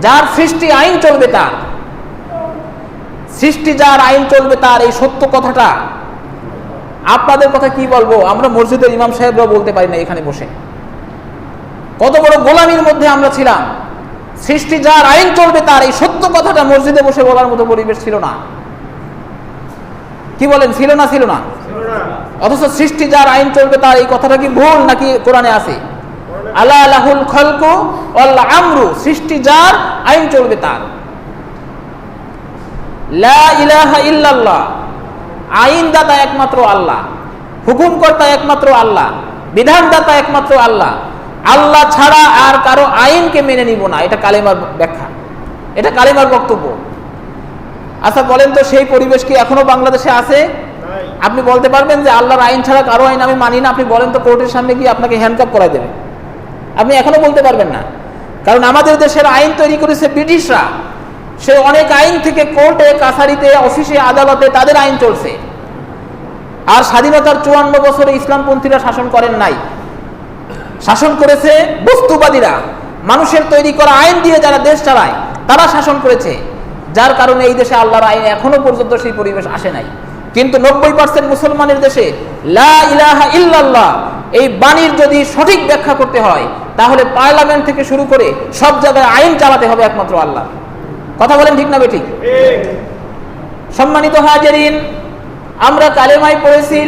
যার সৃষ্টি আইন চলবে তার। সৃষ্টি যার আইন চলবে তার এই সত্য কথাটা। আপনাদের কথা কি বলব? আমরা মসজিদের ইমাম সাহেবরা বলতে পারি না এখানে বসে। কত বড় গোলামির মধ্যে আমরা ছিলাম। সৃষ্টি যার আইন চলবে তার এই সত্য কথাটা মসজিদে বসে বলার মতো পরিবেশ ছিল না। কি বলেন ছিল না? ছিল না। অথচ সৃষ্টি যার আইন চলবে তার এই কথাটা কি ভুল নাকি কোরআনে আছে? আল্লাহ আলাহুল খলকু আল্লাহ আমরু সৃষ্টি যার আইন চলবে তার। লা ইলাহা ইল্লাল্লাহ আইনদাতা একমাত্র আল্লাহ হুকুমকর্তা একমাত্র আল্লাহ বিধানদাতা একমাত্র আল্লাহ। আল্লাহ ছাড়া আর কারও আইনকে মেনে নিব না এটা কালেমার ব্যাখ্যা এটা কালেমার বক্তব্য। আচ্ছা বলেন তো সেই পরিবেশ কি এখনও বাংলাদেশে আছে? আপনি বলতে পারবেন যে আল্লাহর আইন ছাড়া কারও আইন আমি মানি না আপনি বলেন তো কোর্টের সামনে গিয়ে আপনাকে হ্যান্ডকাপ করাই দেবে। আপনি এখনও বলতে পারবেন না। কারণ আমাদের দেশের আইন তৈরি করেছে ব্রিটিশরা। সে অনেক আইন থেকে কোর্টে, কাছারিতে, অফিসে, আদালতে তাদের আইন চলছে। আর স্বাধীনতার চুয়ান্ন বছরে ইসলামপন্থীরা শাসন করেন নাই। শাসন করেছে বস্তুবাদীরা। মানুষের তৈরি করা আইন দিয়ে যারা দেশ চালায়, তারা শাসন করেছে। যার কারণে এই দেশে আল্লাহর আইন এখনও পর্যন্ত সেই পরিবেশ আসে নাই। কিন্তু নব্বই পার্সেন্ট মুসলমানের দেশে লা ইলাহা ইল্লাল্লাহ, এই বাণীর যদি সঠিক ব্যাখ্যা করতে হয় তাহলে পার্লামেন্ট থেকে শুরু করে সব জায়গায় আইন চালাতে হবে একমাত্র আল্লাহ। কথা বলেন ঠিক না বেঠিক? সম্মানিত হাজারিন, আমরা কালেমায় পড়েছি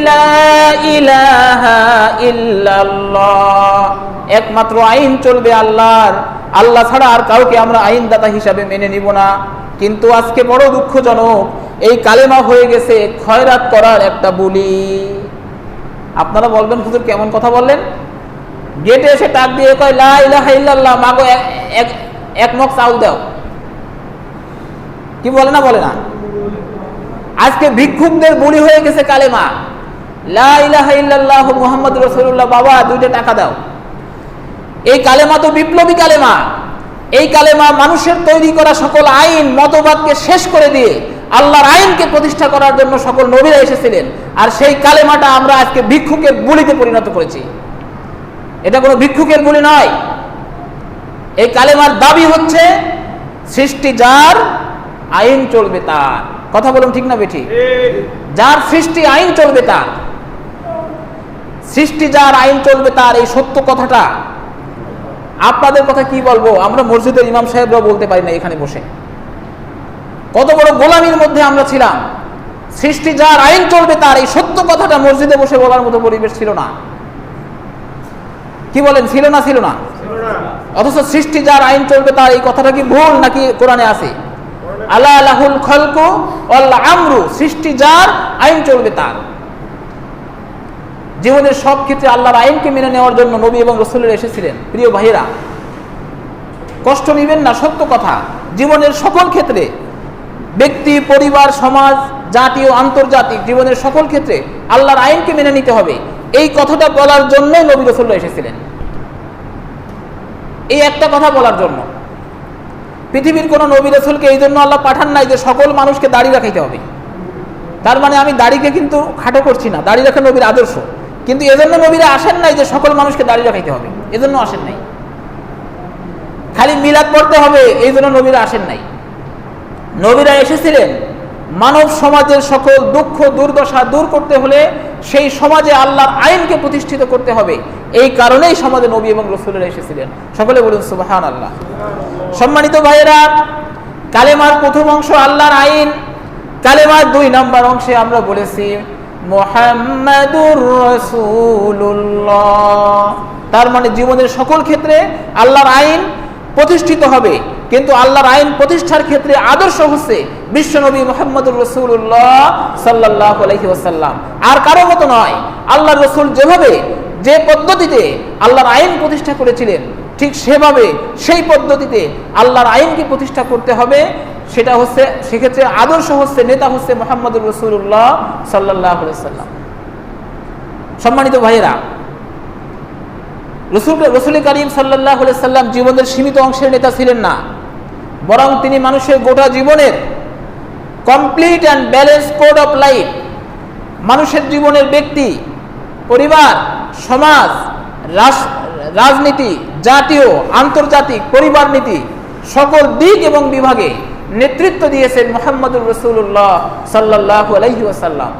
একমাত্র আইন চলবে আল্লাহর। আল্লাহ ছাড়া আর কাউকে আমরা আইনদাতা হিসাবে মেনে নিব না। কিন্তু আজকে বড় দুঃখজনক, এই কালেমা হয়ে গেছে খয়রাত করার একটা বলি। আপনারা বলবেন, হুজুর কেমন কথা বললেন? গেটে এসে টাক দিয়ে কয়, লা ইলাহা ইল্লাল্লাহ, মাগো এক- এক মগ চাউল দাও। কি বলে না বলে না? আজকে ভিক্ষুকদের বুড়ি হয়ে গেছে কালেমা। লা ইলাহা ইল্লাল্লাহ মুহাম্মদ রাসূলুল্লাহ, বাবা, দুইটা টাকা দাও। এই কালেমা তো বিপ্লবী কালেমা। এই কালেমা মানুষের তৈরি করা সকল আইন, মতবাদকে শেষ করে দিয়ে আল্লাহর আইনকে প্রতিষ্ঠা করার জন্য সকল নবীরা এসেছিলেন। আর সেই কালেমাটা আমরা আজকে ভিক্ষুকের বুলিতে পরিণত করেছি। এটা কোনো ভিক্ষুকের বুলি নয়। এই কালেমার দাবি হচ্ছে, সৃষ্টি যার আইন চলবে তার। কথা বলুন ঠিক না বেঠি? যার সৃষ্টি আইন চলবে তার। সৃষ্টি যার আইন চলবে তার, এই সত্য কথাটা আপনাদের কথা কি বলব? আমরা মসজিদের ইমাম সাহেবরা বলতে পারি না এখানে বসে। কত বড় গোলামির মধ্যে আমরা ছিলাম। সৃষ্টি যার আইন চলবে তার, এই সত্য কথাটা মসজিদে বসে বলার মতো পরিবেশ ছিল না। কি বলেন, ছিল না ছিল না? অথচ সৃষ্টি যার আইন চলবে তার এই কথাটা কি ভুল নাকি কোরআনে আছে? আল্লাহ আলাহুল খলকু আল্লাহ আমরু, সৃষ্টি যার আইন চলবে তার। জীবনের সব ক্ষেত্রে আল্লাহর আইনকে মেনে নেওয়ার জন্য নবী এবং রসুলের এসেছিলেন, প্রিয় ভাইয়েরা। কষ্ট নিবেন না, সত্য কথা। জীবনের সকল ক্ষেত্রে, ব্যক্তি, পরিবার, সমাজ, জাতি ও আন্তর্জাতিক জীবনের সকল ক্ষেত্রে আল্লাহর আইনকে মেনে নিতে হবে। এই কথাটা বলার জন্যই নবী রসুল্লাহ এসেছিলেন। এই একটা কথা বলার জন্য। পৃথিবীর কোনো নবী রসুলকে এই জন্য আল্লাহ পাঠান নাই যে সকল মানুষকে দাড়ি রাখাইতে হবে। তার মানে আমি দাড়িকে কিন্তু খাটো করছি না, দাড়ি রাখা নবীর আদর্শ। কিন্তু এজন্য নবীরা আসেন নাই যে সকল মানুষকে দাড়ি রাখাইতে হবে। এজন্য আসেন নাই। খালি মিলাদ পড়তে হবে, এই জন্য নবীরা আসেন নাই। নবীরা এসেছিলেন মানব সমাজের সকল দুঃখ, দুর্দশা দূর করতে হলে সেই সমাজে আল্লাহর আইনকে প্রতিষ্ঠিত করতে হবে। এই কারণেই সমাজে নবী এবং রসুলেরা এসেছিলেন। সকলে বলুন সুবাহান আল্লাহ সম্মানিত ভাইয়েরা, কালেমার প্রথম অংশ আল্লাহর আইন, কালেমার দুই নাম্বার অংশে আমরা বলেছি, মোহাম্মদুর রসুল্লাহ তার মানে জীবনের সকল ক্ষেত্রে আল্লাহর আইন প্রতিষ্ঠিত হবে। কিন্তু আল্লাহর আইন প্রতিষ্ঠার ক্ষেত্রে আদর্শ হচ্ছে বিশ্বনবী মোহাম্মদুর রসুল্লাহ সাল্লাহ আলহি ওসাল্লাম আর কারও মতো নয়। আল্লাহ রসুল যেভাবে যে পদ্ধতিতে আল্লাহর আইন প্রতিষ্ঠা করেছিলেন, ঠিক সেভাবে সেই পদ্ধতিতে আল্লাহর আইনকে প্রতিষ্ঠা করতে হবে। সেটা হচ্ছে, সেক্ষেত্রে আদর্শ হচ্ছে, নেতা হচ্ছে মোহাম্মদুর রসুল্লাহ সাল্লাহ সাল্লাম। সম্মানিত ভাইয়েরা, রসুল রসুল করিম সাল্লাহ সাল্লাম জীবনের সীমিত অংশের নেতা ছিলেন না। বরং তিনি মানুষের গোটা জীবনের complete and balance code of life মানুষের জীবনের ব্যক্তি, পরিবার সমাজ রাজনীতি, জাতীয়, আন্তর্জাতিক, পরিবার নীতি, সকল দিক এবং বিভাগে নেতৃত্ব দিয়েছেন মোহাম্মদুর রসুল্লাহ সাল্লাহ আলহিউসাল্লাম